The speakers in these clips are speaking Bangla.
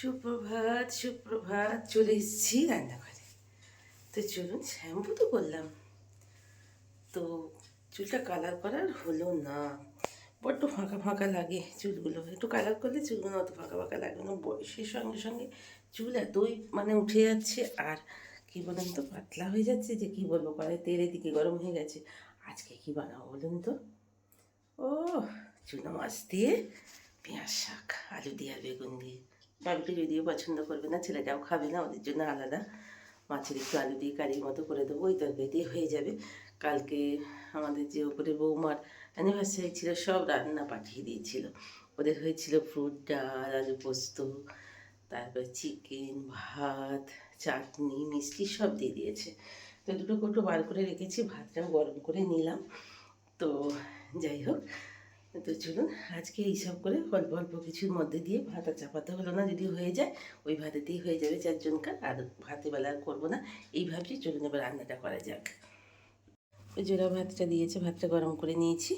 সুপ্রভাত সুপ্রভাত। চলে এসেছি রান্নাঘরে। তো চলুন, শ্যাম্পু তো করলাম। তো চুলটা কালার করার হলো না। বড্ড ফাঁকা ফাঁকা লাগে চুলগুলো। একটু কালার করলে চুলগুলো অত ফাঁকা ফাঁকা লাগে না। বয়সের সঙ্গে সঙ্গে চুল এতই মানে উঠে যাচ্ছে আর কি বলুন তো, পাতলা হয়ে যাচ্ছে যে কি বলব, কড়াই তেল এদিকে গরম হয়ে গেছে। আজকে কি বানাবো বলুন তো? ও চুনো মাছ দিয়ে পেঁয়াজ শাক, আলু দিয়ে আর বেগুন দিয়ে। বাবিটি যদিও পছন্দ করবে না, ছেলেটাও খাবে না, ওদের জন্য আলাদা। মাছের একটু আলু দিয়ে কারির মতো করে দেবো, ওই তরকারি দিয়ে হয়ে যাবে। কালকে আমাদের যে ওপরে বৌমার অ্যানিভার্সারি ছিল, সব রান্না পাঠিয়ে দিয়েছিল। ওদের হয়েছিল ফ্রুট ডাল, আলু পোস্ত, তারপর চিকেন ভাত, চাটনি, মিষ্টি সব দিয়ে দিয়েছে। তো দুটো কৌটো বার করে রেখেছি, ভাতটাও গরম করে নিলাম। তো যাই হোক তো চলুন, আজকে এইসব করে অল্প অল্প কিছুর মধ্যে দিয়ে ভাত আর চাপাতে হলো না, যদি হয়ে যায়, ওই ভাতেতেই হয়ে যাবে চারজনকার, আর ভাতে বেলা আর করব না। এই ভাবছি চলুন এবার রান্নাটা করা যাক। ওই জোড়া ভাতটা দিয়েছে, ভাতটা গরম করে নিয়েছি।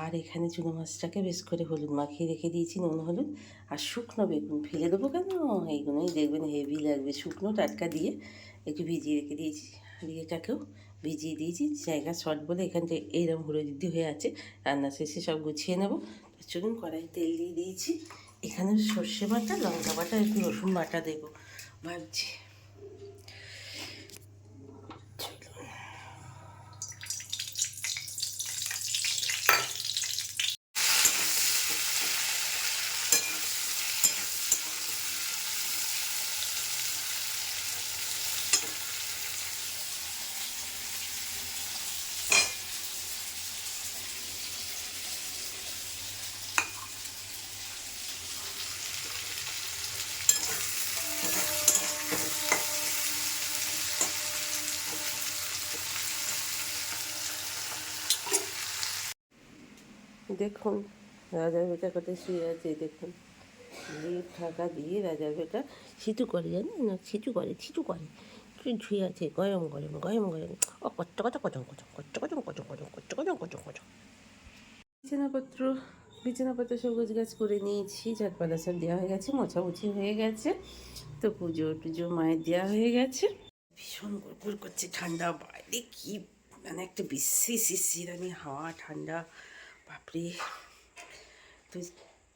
আর এখানে চুনো মাছটাকে বেশ করে হলুদ মাখিয়ে রেখে দিয়েছি, নুন, হলুদ আর শুকনো বেগুন। ফেলে দেবো কেন? এইগুলোই দেখবেন হেভি লাগবে। শুকনো টাটকা দিয়ে একটু ভিজিয়ে রেখে দিয়েছি। আর এটাকেও ভিজিয়ে দিয়েছি, জায়গা শর্ট বলে এখানটা এইরকম হুড়ো দিদি হয়ে আছে। রান্না শেষে সব গুছিয়ে নেব। চলুন কড়াই তেল দিয়ে দিয়েছি। এখানে সর্ষে বাটা, লঙ্কা বাটা, একটু রসুন বাটা দেবো। ভাবছি দেখুন রাজার বেটা কোথায় শুয়ে আছে দেখুন লিপ ঢাকা দিয়ে রাজার বেটা সিটু করে জানেন না ছিটু করে সিটু করে শুয়ে আছে গরম গরম গরম গরম ও কচ্চ কচ কচম কচম কচ্চ কচম কচম কচম কচ্চ কচম কচম কচম বিছানাপত্র বিছানাপত্র সব গোছ করে নিয়েছি ঝাটপালা সব দেওয়া হয়ে গেছে মোছামুছি হয়ে গেছে তো পুজো টুজো মায়ের দেওয়া হয়ে গেছে ভীষণ গুড়গুড় করছে ঠান্ডা বাইরে কি মানে একটা বিশ্রী শিশিরানি হাওয়া ঠান্ডা বাপরে। তো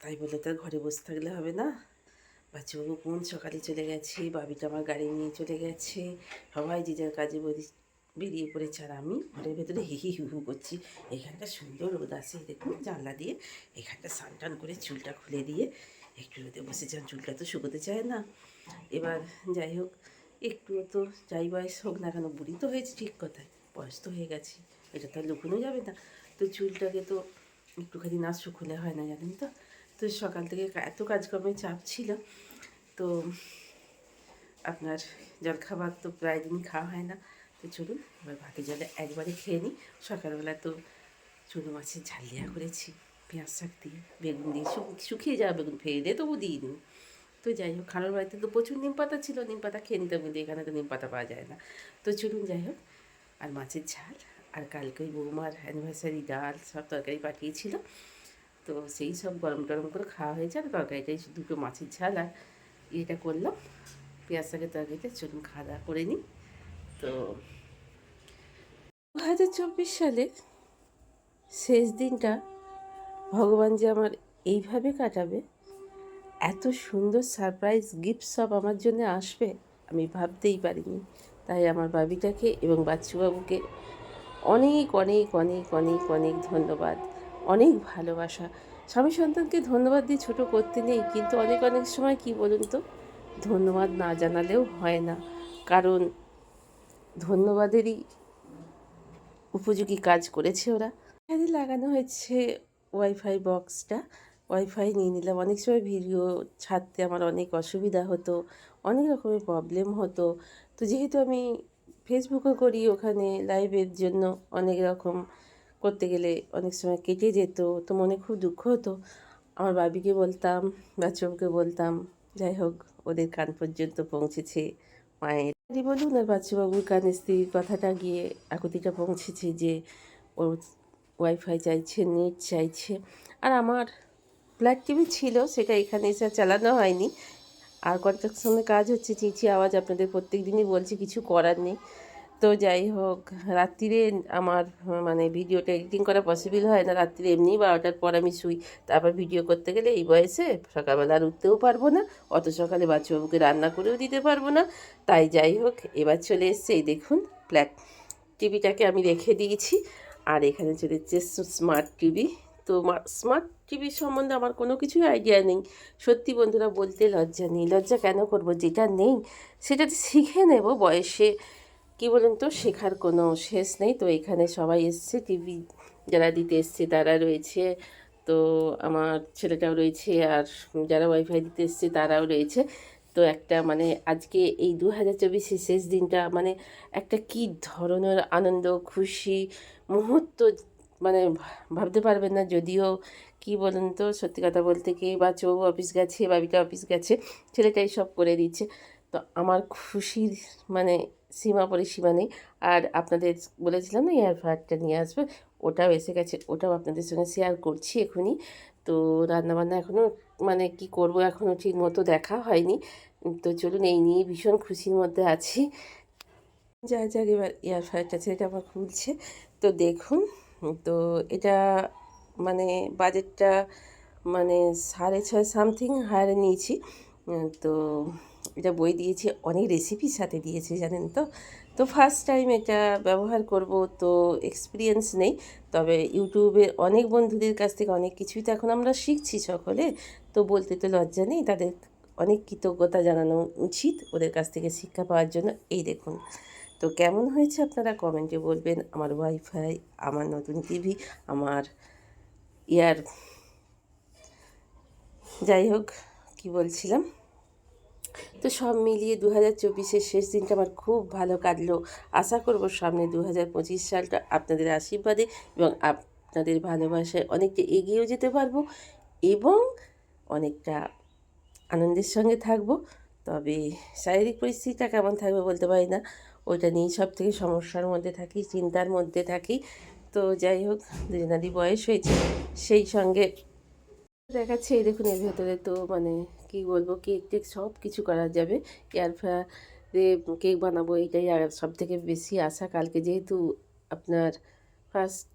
তাই বলে তো আর ঘরে বসে থাকলে হবে না? বাচ্চাবাবু কোন সকালে চলে গেছে? বাবিটা আমার গাড়ি নিয়ে চলে গেছে। সবাই যে যার কাজে বেরি- বেরিয়ে পড়েছে আর আমি ঘরের ভেতরে হি হি করছি। এখানটা সুন্দর রোদ আসে দেখুন জানলা দিয়ে এখানটা স্নান টান করে চুলটা খুলে দিয়ে একটু রোদে বসেছিলাম চুলটা তো শুকোতে চায় না। এবার যাই হোক, একটুও তো যাই বয়স হোক না কেন, বুড়ি তো হয়েছে ঠিক কথায়, বয়স তো হয়ে গেছে, এটা তো লুকোনো যাবে না। তো চুলটাকে তো একটুখানি না শুকোলে হয় না, জানেন তো? তো সকাল থেকে এত কাজকর্মের চাপ ছিল, তো আপনার জলখাবার তো প্রায় দিন খাওয়া হয় না। তো চলুন, এবার ভাতে জলে একবারে খেয়ে নিই। সকালবেলা তো চুনো মাছের ঝাল দেওয়া করেছি, পেঁয়াজ শাক দিয়ে, বেগুন দিয়ে, শুক- শুকিয়ে যাওয়া বেগুন ফেলে দিয়ে তবু দিই। নি তো যাই হোক খানোর বাড়িতে তো প্রচুর নিম পাতা ছিল, নিম পাতা খেয়ে কিন্তু এখানে তো নিম পাতা পাওয়া যায় না। তো চলুন যাই হোক, আর মাছের ঝাল আর কালকে ওই বৌমার অ্যানিভার্সারি ডাল সব তরকারি পাঠিয়েছিল। তো সেই সব গরম টরম করে খাওয়া হয়েছে আর তরকারিটাই দুটো মাছের ঝাল আর ইয়েটা করলাম। পেঁয়াজ শাকের তরকারিটা, চলুন খাওয়া দাওয়া করে নিই। তো দু হাজার চব্বিশ সালের শেষ দিনটা ভগবান যে আমার এইভাবে কাটাবে, এত সুন্দর সারপ্রাইজ গিফট সব আমার জন্য আসবে, আমি ভাবতেই পারিনি। তাই আমার বাবিটাকে এবং বাচ্চুবাবুকে অনেক অনেক অনেক অনেক অনেক ধন্যবাদ। অনেক ভালোবাসা। স্বামী সন্তানকে ধন্যবাদ দিয়ে ছোটো করতে নেই, কিন্তু অনেক অনেক সময় কি বলুন তো? ধন্যবাদ না জানালেও হয় না। কারণ ধন্যবাদেরই উপযোগী কাজ করেছে ওরা। এখানে লাগানো হয়েছে ওয়াইফাই বক্সটা। ওয়াইফাই নিয়ে নিলাম। অনেক সময় ভিডিও ছাড়তে আমার অনেক অসুবিধা হতো, অনেক রকমের প্রবলেম হতো। তো যেহেতু আমি ফেসবুকও করি, ওখানে লাইভের জন্য অনেক রকম। করতে গেলে অনেক সময় কেটে যেত, তো মনে খুব দুঃখ হতো। আমার বাবিকে বলতাম বাচ্চাকে বলতাম, যাই হোক, ওদের কান পর্যন্ত পৌঁছেছে মায়ের। বলুন আর বাচ্চাবাবুর কানে স্ত্রীর কথাটা গিয়ে আকুতিটা পৌঁছেছে যে, ওর ওয়াইফাই চাইছে নেট চাইছে। আর আমার ফ্ল্যাট টিভি ছিল, সেটা এখানে এসে চালানো হয়নি। আর কনস্ট্রাকশনের কাজ হচ্ছে চিঁচি আওয়াজ আপনাদের প্রত্যেক দিনই বলছি, কিছু করার নেই। তো যাই হোক, রাত্রিরে আমার মানে ভিডিওটা এডিটিং করা পসিবল হয় না, রাত্রিরে এমনি বারোটার পর আমি শুই। তারপর ভিডিও করতে গেলে এই বয়সে সকালবেলা আর উঠতেও পারব না, অত সকালে বাচ্চাবাবুকে রান্না করেও দিতে পারব না। তাই যাই হোক, এবার চলে এসছে এই দেখুন ব্ল্যাক টিভিটাকে আমি রেখে দিয়েছি। আর এখানে চলে এসছে স্মার্ট টিভি তো স্মার্ট টিভির সম্বন্ধে আমার কোনো কিছুই আইডিয়া নেই। সত্যি বন্ধুরা বলতে লজ্জা নেই। লজ্জা কেন করব? যেটা নেই, সেটা শিখে নেব বয়সে। কী বলুন তো, শেখার কোনো শেষ নেই। তো এখানে সবাই এসছে। টিভি যারা দিতে এসছে, তারা রয়েছে। তো আমার ছেলেটাও রয়েছে আর যারা ওয়াইফাই দিতে এসছে, তারাও রয়েছে। তো একটা মানে আজকে এই দু হাজার চব্বিশের শেষ দিনটা মানে একটা কী ধরনের আনন্দ, খুশি মুহূর্ত মানে ভাবতে পারবেন না, যদিও কি বলুন তো, সত্যি কথা বলতে কি, বা চৌ অফিস গেছে বাবিটা অফিস গেছে, ছেলেটাই সব করে দিচ্ছে। তো আমার খুশির মানে সীমা পরিসীমা নেই। আর আপনাদের বলেছিলাম না এয়ার ফ্রায়ারটা নিয়ে আসবে, ওটাও এসে গেছে, ওটাও আপনাদের সঙ্গে শেয়ার করছি এখনই। তো রান্নাবান্না এখনও মানে কি করব এখনও ঠিক মতো দেখা হয়নি। তো চলুন এই নিয়ে ভীষণ খুশির মধ্যে আছি। যা যাক এবার এয়ার ফ্রায়ারটা সেটা আমার খুলছে। তো দেখুন তো এটা মানে বাজেটটা মানে সাড়ে ছয় সামথিং হায়ারে নিয়েছি। তো এটা বই দিয়েছি, অনেক রেসিপির সাথে দিয়েছে, জানেন তো? তো ফার্স্ট টাইম এটা ব্যবহার করব, তো এক্সপিরিয়েন্স নেই। তবে ইউটিউবে অনেক বন্ধুদের কাছ থেকে অনেক কিছুই তো এখন আমরা শিখছি সকলে। তো বলতে তো লজ্জা নেই, তাদের অনেক কৃতজ্ঞতা জানানো উচিত ওদের কাছ থেকে শিক্ষা পাওয়ার জন্য। এই দেখুন তো কেমন হয়েছে আপনারা কমেন্টে বলবেন। আমার ওয়াইফাই আমার নতুন টিভি আমার ইয়ার, যাই হোক, কি বলছিলাম? তো সব মিলিয়ে দু হাজার চব্বিশের শেষ দিনটা আমার খুব ভালো কাটলো। আশা করব সামনে দু হাজার পঁচিশ সালটা আপনাদের আশীর্বাদে এবং আপনাদের ভালোবাসায় অনেকটা এগিয়েও যেতে পারব এবং অনেকটা আনন্দের সঙ্গে থাকব। তবে শারীরিক পরিস্থিতিটা কেমন থাকবে বলতে পারি না। ওইটা নিয়েই সব থেকে সমস্যার মধ্যে থাকি, চিন্তার মধ্যে থাকি। তো যাই হোক, দুজনারই বয়স হয়েছে, সেই সঙ্গে দেখাচ্ছে, এই দেখুন এর ভেতরে তো মানে কি বলব, কেক টেক সব কিছু করা যাবে। এয়ার ফ্রায়ারে কেক বানাবো এটাই আর সব থেকে বেশি আশা। কালকে যেহেতু আপনার ফার্স্ট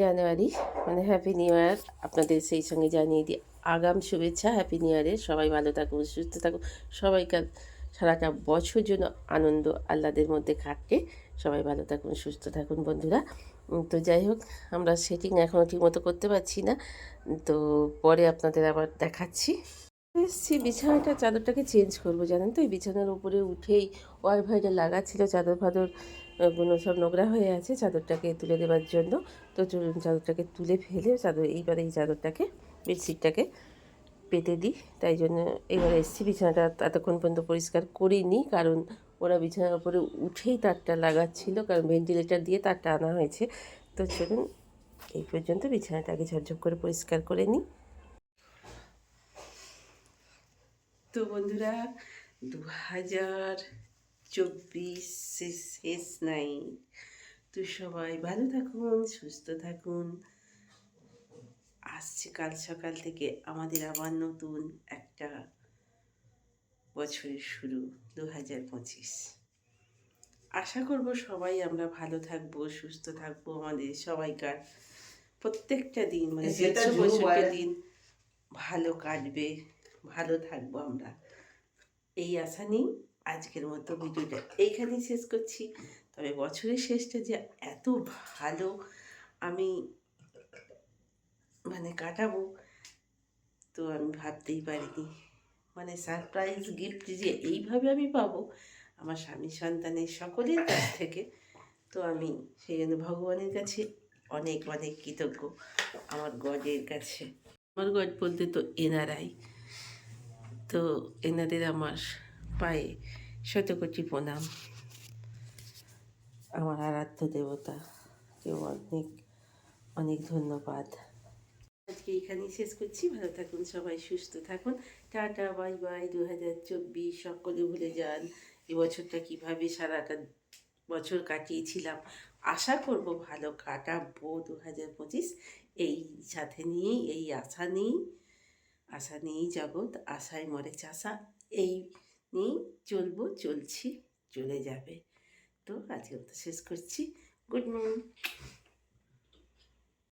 জানুয়ারি মানে হ্যাপি নিউ ইয়ার আপনাদের সেই সঙ্গে জানিয়ে দিই। আগাম শুভেচ্ছা হ্যাপি নিউ ইয়ারের সবাই ভালো থাকুন, সুস্থ থাকুন। সবাইকার সারাটা বছর জন্য আনন্দ আহ্লাদের মধ্যে কাটে। সবাই ভালো থাকুন, সুস্থ থাকুন বন্ধুরা। তো যাই হোক, আমরা সেটিং এখনও ঠিকমতো করতে পারছি না। তো পরে আপনাদের আবার দেখাচ্ছি। এসছি, বিছানাটা, চাদরটাকে চেঞ্জ করব, জানেন তো? এই বিছানার উপরে উঠেই ওয়াইফাইটা লাগা ছিল চাদর ফাদরগুলো সব নোংরা হয়ে আছে। চাদরটাকে তুলে দেওয়ার জন্য। তো চলুন, চাদরটাকে তুলে ফেলে, চাদর, এইবারে এই চাদরটাকে বেডশিটটাকে পেতে দিই। তাই জন্য এবারে এসছি। বিছানাটা এতক্ষণ পর্যন্ত পরিষ্কার করিনি, কারণ ওরা বিছানার উপরে উঠেই তারটা লাগাচ্ছিল, কারণ ভেন্টিলেটার দিয়ে তারটা আনা হয়েছে। তো চলুন, এই পর্যন্ত বিছানাটাকে ঝরঝর করে পরিষ্কার করে নিই। তো বন্ধুরা দু হাজার চব্বিশ শেষ নাই তো সবাই ভালো থাকুন, সুস্থ থাকুন। আসছে কাল সকাল থেকে আমাদের আবার নতুন একটা বছরের শুরু দু হাজার পঁচিশ। আশা করব সবাই আমরা ভালো থাকব সুস্থ থাকব আমাদের সবাইকার। প্রত্যেকটা দিন মানে বছরটা দিন ভালো কাটবে ভালো থাকব আমরা। এই আশা নিয়ে আজকের মতো ভিডিওটা এইখানেই শেষ করছি। তবে বছরের শেষটা যে এত ভালো আমি মানে কাটাবো। তো আমি ভাবতেই পারিনি। মানে সারপ্রাইজ গিফট যে এইভাবে আমি পাবো আমার স্বামী সন্তানের সকলের কাছ থেকে, তো আমি সেই জন্য ভগবানের কাছে অনেক অনেক কৃতজ্ঞ আমার গডের কাছে। আমার গড বলতে তো এনারাই। তো এনাদের আমার পায়ে শতকোটি প্রণাম। আমার আরাধ্য দেবতা, কেউ অনেক অনেক ধন্যবাদ। আজকে এখানেই শেষ করছি। ভালো থাকুন, সবাই সুস্থ থাকুন। Tata, bye bye. দু হাজার চব্বিশ সকলে ভুলে যান এবছরটা কীভাবে সারাটা বছর কাটিয়েছিলাম। আশা করব ভালো কাটাবো দু হাজার পঁচিশ। এই সাথে নিয়েই, এই আশা নিয়েই আশা নিয়েই জগৎ আশায় মরে চাষা। এই নিয়েই চলবো, চলছি, চলে যাবে। তো আজকে তো শেষ করছি। Good morning